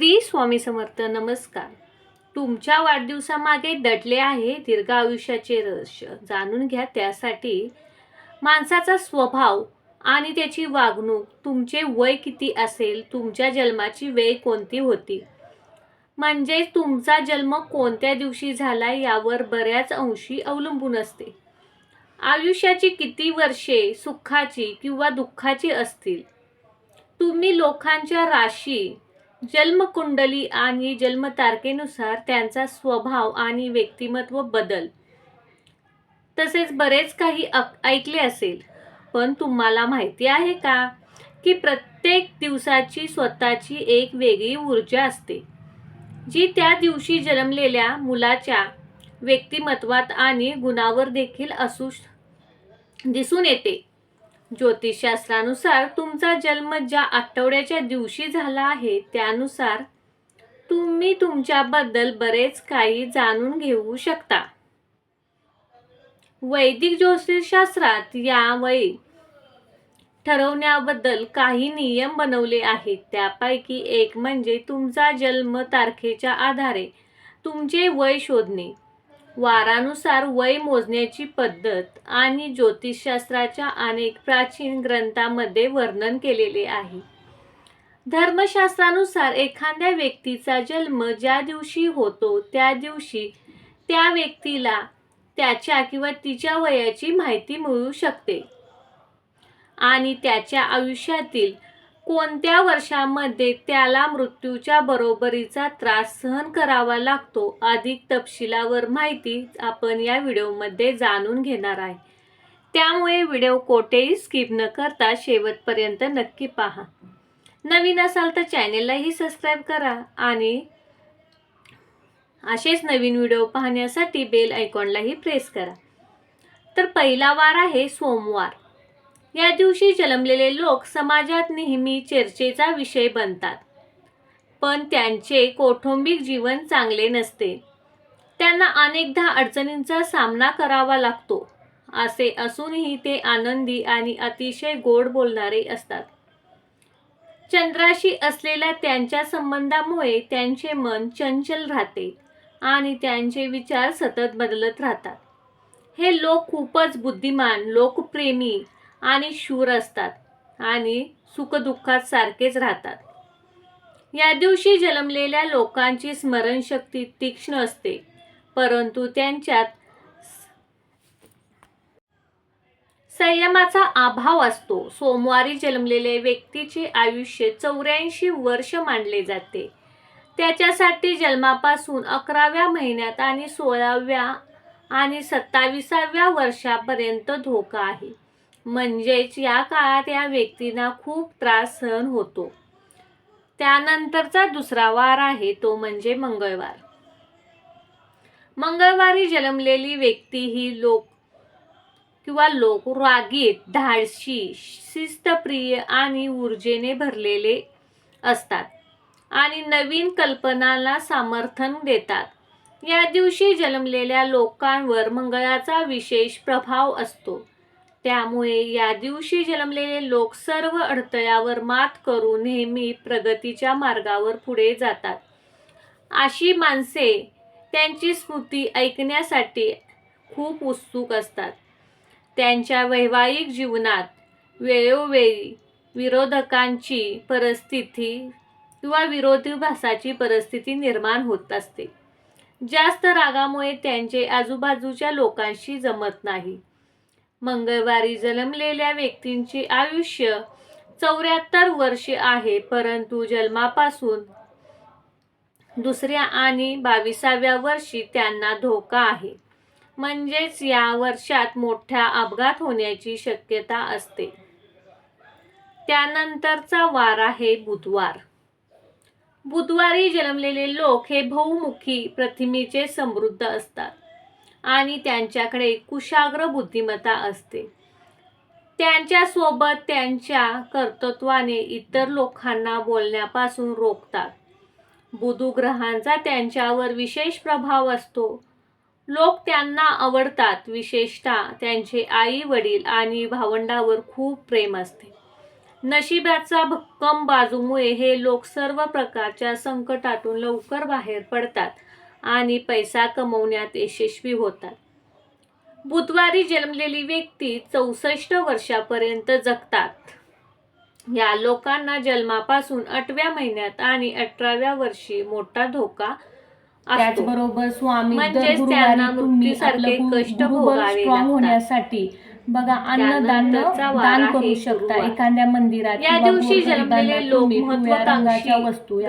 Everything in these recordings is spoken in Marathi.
श्री स्वामी समर्थ नमस्कार. तुमच्या वाढदिवसामागे दडले आहे दीर्घ आयुष्याचे रहस्य. जाणून घ्या त्यासाठी. माणसाचा स्वभाव आणि त्याची वागणूक तुमचे वय किती असेल तुमच्या जन्माची वेळ कोणती होती? म्हणजे तुमचा जन्म कोणत्या दिवशी झाला यावर बऱ्याच अंशी अवलंबून असते. आयुष्याची किती वर्षे सुखाची किंवा दुःखाची असतील? तुम्ही लोकांच्या राशी जन्मकुंडली आणि जन्मतारखेनुसार त्यांचा स्वभाव आणि व्यक्तिमत्व बदल. तसेच बरेच काही ऐकले असेल. पण तुम्हाला माहिती आहे का की प्रत्येक दिवसाची स्वतःची एक वेगळी ऊर्जा असते जी त्या दिवशी जन्मलेल्या मुलाच्या व्यक्तिमत्वात आणि गुणावर देखील असू दिसून येते. ज्योतिषशास्त्रानुसार तुमचा जन्म ज्या आठवड्याच्या दिवशी झाला आहे त्यानुसार तुम्ही तुमच्याबद्दल बरेच काही जाणून घेऊ शकता. वैदिक ज्योतिषशास्त्रात यावेळी ठरवण्याबद्दल काही नियम बनवले आहेत. त्यापैकी एक म्हणजे तुमचा जन्म तारखेच्या आधारे तुमचे वय शोधणे. वारानुसार वय मोजण्याची पद्धत आणि ज्योतिषशास्त्राच्या अनेक प्राचीन ग्रंथामध्ये वर्णन केलेले आहे. धर्मशास्त्रानुसार एखाद्या व्यक्तीचा जन्म ज्या दिवशी होतो त्या दिवशी त्या व्यक्तीला त्याच्या किंवा तिच्या वयाची माहिती मिळू शकते. आणि त्याच्या आयुष्यातील कोणत्या वर्षामध्ये त्याला मृत्यूच्या बरोबरीचा त्रास सहन करावा लागतो अधिक तपशिलावर माहिती आपण या व्हिडिओमध्ये जाणून घेणार आहे. त्यामुळे व्हिडिओ कोठेही स्किप न करता शेवटपर्यंत नक्की पहा. नवीन असाल तर चॅनेललाही सबस्क्राईब करा आणि असेच नवीन व्हिडिओ पाहण्यासाठी बेल आयकॉनलाही प्रेस करा. तर पहिला वार आहे सोमवार. या दिवशी जन्मलेले लोक समाजात नेहमी चर्चेचा विषय बनतात. पण त्यांचे कौटुंबिक जीवन चांगले नसते. त्यांना अनेकदा अडचणींचा सामना करावा लागतो असे असूनही ते आनंदी आणि अतिशय गोड बोलणारे असतात. चंद्राशी असलेल्या त्यांच्या संबंधामुळे त्यांचे मन चंचल राहते आणि त्यांचे विचार सतत बदलत राहतात. हे लोक खूपच बुद्धिमान लोकप्रेमी आणि शूर असतात आणि सुखदुःखात सारखेच राहतात. या दिवशी जन्मलेल्या लोकांची स्मरणशक्ती तीक्ष्ण असते परंतु त्यांच्यात संयमाचा अभाव असतो. सोमवारी जन्मलेले व्यक्तीचे आयुष्य चौऱ्याऐंशी वर्ष मानले जाते. त्याच्यासाठी जन्मापासून अकराव्या महिन्यात आणि सोळाव्या आणि सत्ताविसाव्या वर्षापर्यंत धोका आहे. म्हणजेच या काळात या व्यक्तींना खूप त्रास सहन होतो. त्यानंतरचा दुसरा वार आहे तो म्हणजे मंगळवार. मंगळवारी जन्मलेली व्यक्ती ही लोक किंवा लोक रागीत धाडशी शिस्तप्रिय आणि ऊर्जेने भरलेले असतात आणि नवीन कल्पनाला समर्थन देतात. या दिवशी जन्मलेल्या लोकांवर मंगळाचा विशेष प्रभाव असतो. त्यामुळे या दिवशी जन्मलेले लोक सर्व अडथळ्यावर मात करून नेहमी प्रगतीच्या मार्गावर पुढे जातात. अशी माणसे त्यांची स्मृती ऐकण्यासाठी खूप उत्सुक असतात. त्यांच्या वैवाहिक जीवनात वेळोवेळी विरोधकांची परिस्थिती किंवा विरोधाभासाची परिस्थिती निर्माण होत असते. जास्त रागामुळे त्यांचे आजूबाजूच्या लोकांशी जमत नाही. मंगळवारी जन्मलेल्या व्यक्तींचे आयुष्य चौऱ्याहत्तर वर्षे आहे परंतु जन्मापासून दुसऱ्या आणि बावीसाव्या वर्षी त्यांना धोका आहे. म्हणजेच या वर्षात मोठ्या अपघात होण्याची शक्यता असते. त्यानंतरचा वार आहे बुधवार. बुधवारी जन्मलेले लोक हे बहुमुखी प्रतिमेचे समृद्ध असतात. आणि त्यांच्याकडे कुशाग्र बुद्धिमत्ता असते. त्यांच्यासोबत त्यांच्या कर्तृत्वाने इतर लोकांना बोलण्यापासून रोखतात. बुधुग्रहांचा त्यांच्यावर विशेष प्रभाव असतो. लोक त्यांना आवडतात. विशेषतः त्यांचे आई वडील आणि भावंडावर खूप प्रेम असते. नशिबाचा भक्कम बाजूमुळे हे लोक सर्व प्रकारच्या संकटातून लवकर बाहेर पडतात. आणि पैसा कमवण्यात यशस्वी होतात बुधवारी जन्मलेली व्यक्ती चौसष्ट वर्षापर्यंत जगतात या लोकांना जन्मापासून आठव्या महिन्यात आणि अठराव्या वर्षी मोठा धोका त्याचबरोबर स्वामी म्हणजेच त्यांना मृत्यूसारखे कष्ट भोगावे. होण्यासाठी बघा अन्नदान दान करू शकता. एखाद्या मंदिरात या दिवशी जन्मलेले लोक महत्वाकांक्षी, वस्तू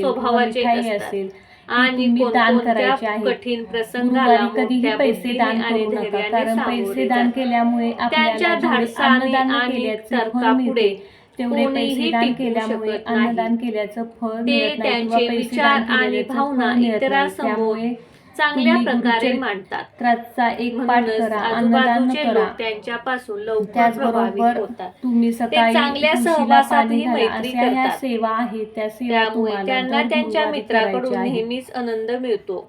स्वभावाचे. असेल आणि तुम्ही दान करायचे आहे. कठीण प्रसंगाला कधीही पैसे दान करू नका कारण पैसे दान. केल्यामुळे आपल्याला जेवढे धाडसाने अन्नदान केल्याचे फळ मिळते तेवढे पैसे दान केल्यामुळे. अन्नदान केल्याचं फळ ते मिळत नाही किंवा त्यांचे पैसे विचार दान भावना फळ मिळत नाही. इतरांसमोर त्यामुळे चांगल्या प्रकारे मांडतात त्राचा एक पाठ म्हणूनच करा अन्नदान आजूबाजूचे करा लोक त्यांच्यापासून लवकर प्रभावित त्याचबरोबर होतात तुम्ही सकाळी चांगल्या तुळशीला सहवासातही घाला. मैत्री अशा ह्या करतात. सेवा आहेत त्या सेवा त्यामुळे तुम्हाला त्यांना दर त्यांच्या गुरुवारी मित्राकडून करायच्या आहेत. नेहमीच आनंद मिळतो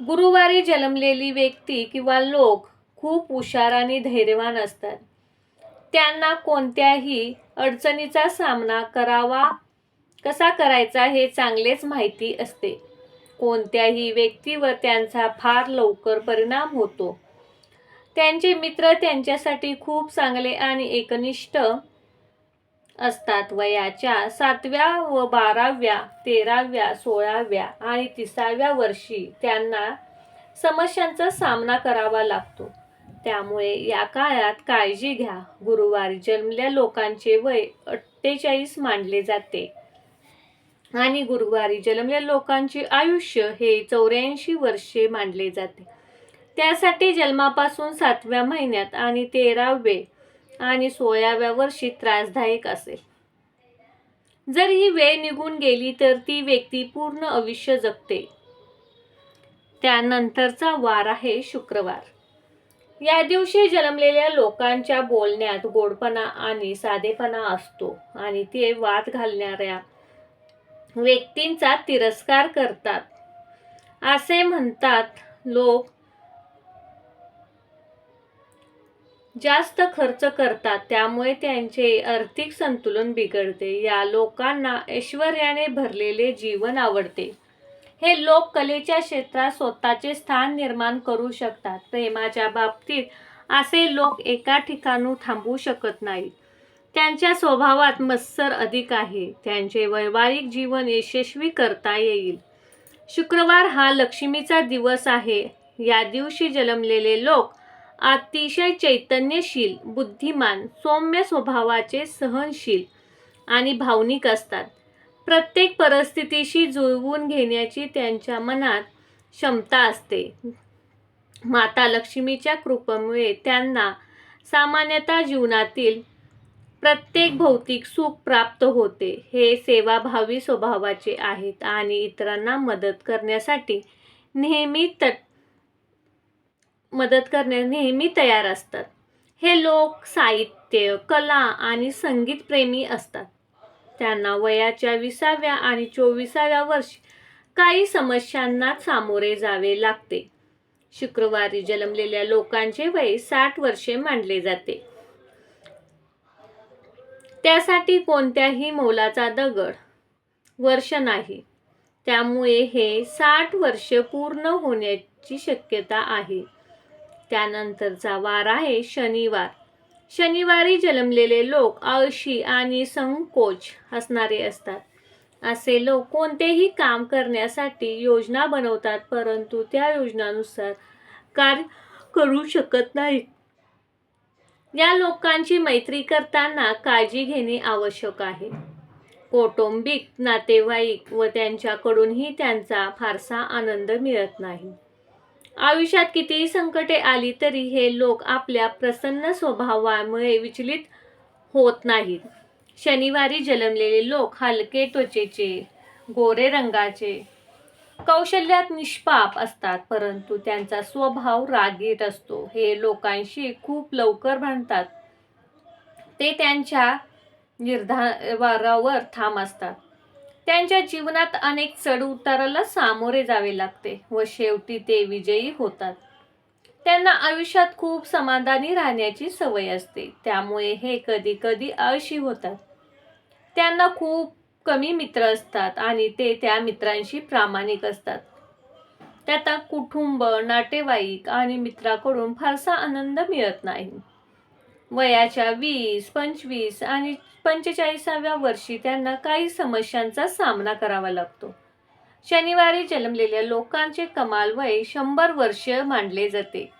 गुरुवारी जन्मलेली व्यक्ती किंवा लोक खूप हुशार आणि धैर्यवान असतात त्यांना कोणत्याही अडचणीचा सामना करावा कसा करायचा हे चांगलेच माहिती असते कोणत्याही व्यक्तीवर त्यांचा फार लवकर परिणाम होतो. त्यांचे मित्र त्यांच्यासाठी खूप चांगले आणि एकनिष्ठ असतात. वयाच्या सातव्या व बाराव्या तेराव्या सोळाव्या आणि तिसाव्या वर्षी त्यांना समस्यांचा सामना करावा लागतो. त्यामुळे या काळात काळजी घ्या. गुरुवारी जन्मल्या लोकांचे वय अठ्ठेचाळीस मानले जाते. आणि गुरुवारी जन्मलेल्या लोकांचे आयुष्य हे चौऱ्याऐंशी वर्षे मानले जाते. त्यासाठी जन्मापासून सातव्या महिन्यात आणि तेरावे आणि सोळाव्या वर्षी त्रासदायक असेल. जर ही वेळ निघून गेली तर ती व्यक्ती पूर्ण आयुष्य जगते. त्यानंतरचा वार आहे शुक्रवार. या दिवशी जन्मलेल्या लोकांच्या बोलण्यात गोडपणा आणि साधेपणा असतो आणि ते वाद घालणाऱ्या व्यक्तींचा तिरस्कार करतात. असे म्हणतात लोक. जास्त खर्च करतात त्यामुळे त्यांचे आर्थिक संतुलन बिघडते. या लोकांना ऐश्वर्याने भरलेले जीवन आवडते. हे लोक कलेच्या क्षेत्रात स्वतःचे स्थान निर्माण करू शकतात. प्रेमाच्या बाबतीत असे लोक एका ठिकाणू थांबू शकत नाहीत. त्यांच्या स्वभावात मत्सर अधिक आहे. त्यांचे वैवाहिक जीवन यशस्वी करता येईल. शुक्रवार हा लक्ष्मीचा दिवस आहे. या दिवशी जन्मलेले लोक अतिशय चैतन्यशील बुद्धिमान सौम्य स्वभावाचे सहनशील आणि भावनिक असतात. प्रत्येक परिस्थितीशी जुळवून घेण्याची त्यांच्या मनात क्षमता असते. माता लक्ष्मीच्या कृपेमुळे त्यांना सामान्यतः जीवनातील प्रत्येक भौतिक सुख प्राप्त होते. हे सेवाभावी स्वभावाचे आहेत आणि इतरांना मदत करण्यासाठी नेहमी तट मदत करण्यास नेहमी तयार असतात. हे लोक साहित्य कला आणि संगीतप्रेमी असतात. त्यांना वयाच्या विसाव्या आणि चोवीसाव्या वर्षी काही समस्यांना सामोरे जावे लागते. शुक्रवारी जन्मलेल्या लोकांचे वय साठ वर्षे मानले जाते. त्यासाठी कोणत्याही मोलाचा दगड वर्ष नाही. त्यामुळे हे साठ वर्ष पूर्ण होण्याची शक्यता आहे. त्यानंतरचा वार आहे शनिवार. शनिवारी जन्मलेले लोक आळशी आणि संकोच असणारे असतात. असे लोक कोणतेही काम करण्यासाठी योजना बनवतात परंतु त्या योजनानुसार कार्य करू शकत नाहीत. या लोकांची मैत्री करताना काळजी घेणे आवश्यक आहे. कौटुंबिक नातेवाईक व त्यांच्याकडूनही त्यांचा फारसा आनंद मिळत नाही. आयुष्यात कितीही संकटे आली तरी हे लोक आपल्या प्रसन्न स्वभावामुळे विचलित होत नाहीत. शनिवारी जन्मलेले लोक हलके त्वचेचे गोरे रंगाचे कौशल्यात निष्पाप असतात परंतु त्यांचा स्वभाव रागीट असतो. हे लोकांशी खूप लवकर भांडतात. ते त्यांच्या निर्धारावर ठाम असतात. त्यांच्या जीवनात अनेक चढउताराला सामोरे जावे लागते व शेवटी ते विजयी होतात. त्यांना आयुष्यात खूप समाधानी राहण्याची सवय असते. त्यामुळे हे कधी कधी आळशी होतात. त्यांना खूप कमी मित्र असतात आणि ते त्या मित्रांशी प्रामाणिक असतात. त्यात कुटुंब नातेवाईक आणि मित्राकडून फारसा आनंद मिळत नाही. वयाच्या वीस पंचवीस आणि पंचेचाळीसाव्या वर्षी त्यांना काही समस्यांचा सामना करावा लागतो. शनिवारी जन्मलेल्या लोकांचे कमाल वय शंभर वर्ष मानले जाते.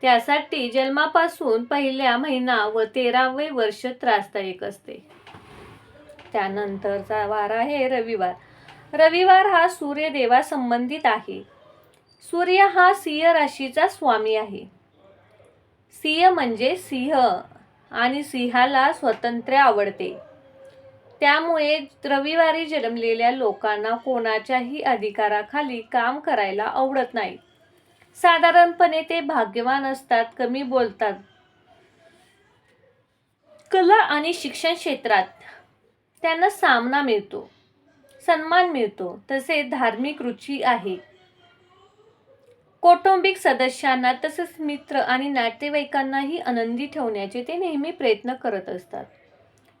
त्यासाठी जन्मापासून पहिल्या महिना व तेरावे वर्ष त्रासदायक असते. त्यानंतरचा वार आहे रविवार. रविवार हा सूर्यदेवासंबंधित आहे. सूर्य हा सिंह राशीचा स्वामी आहे. सिंह म्हणजे सिंह आणि सिंहाला स्वतंत्र आवडते. त्यामुळे रविवारी जन्मलेल्या लोकांना कोणाच्याही अधिकाराखाली काम करायला आवडत नाही. साधारणपणे ते भाग्यवान असतात कमी बोलतात. कला आणि शिक्षण क्षेत्रात त्यांना सामना मिळतो. सन्मान मिळतो. तसे धार्मिक रुची आहे. कौटुंबिक सदस्यांना तसेच मित्र आणि नातेवाईकांनाही आनंदी ठेवण्याचे ते नेहमी प्रयत्न करत असतात.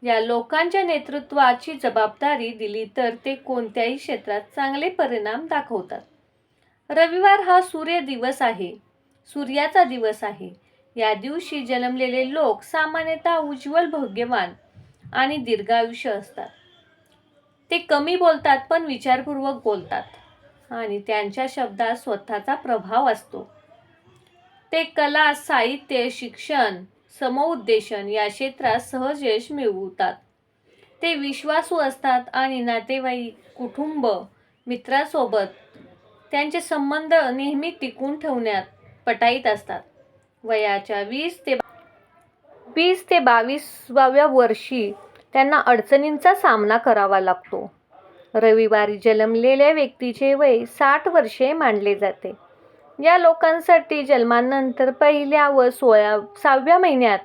या लोकांच्या नेतृत्वाची जबाबदारी दिली तर ते कोणत्याही क्षेत्रात चांगले परिणाम दाखवतात. रविवार हा सूर्य दिवस आहे. सूर्याचा दिवस आहे. या दिवशी जन्मलेले लोक सामान्यतः उज्ज्वल भाग्यवान आणि दीर्घायुष्य असतात. ते कमी बोलतात पण विचारपूर्वक बोलतात. आणि त्यांच्या शब्दात स्वतःचा प्रभाव असतो. ते कला साहित्य शिक्षण समउद्देशन या क्षेत्रात सहज यश मिळवतात. ते विश्वासू असतात आणि नातेवाईक कुटुंब मित्रासोबत त्यांचे संबंध नेहमी टिकून ठेवण्यात पटाईत असतात. वयाच्या वीस ते वीस ते बावीसाव्या वर्षी त्यांना अडचणींचा सामना करावा लागतो. रविवारी जन्मलेल्या व्यक्तीचे वय साठ वर्षे मानले जाते. या लोकांसाठी जन्मानंतर पहिल्या व सोळा सहाव्या महिन्यात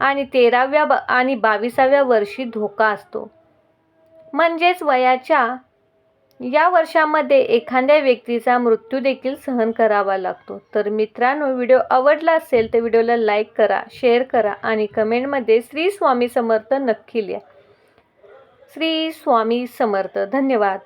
आणि तेराव्या ब आणि बावीसाव्या वर्षी धोका असतो. म्हणजेच वयाच्या या वर्षामध्ये एखाद्या व्यक्तीचा मृत्यू देखील सहन करावा लागतो. तर मित्रांनो व्हिडिओ आवडला असेल तर व्हिडिओला लाईक करा शेअर करा आणि कमेंटमध्ये श्री स्वामी समर्थ नक्की लिहा. श्री स्वामी समर्थ. धन्यवाद.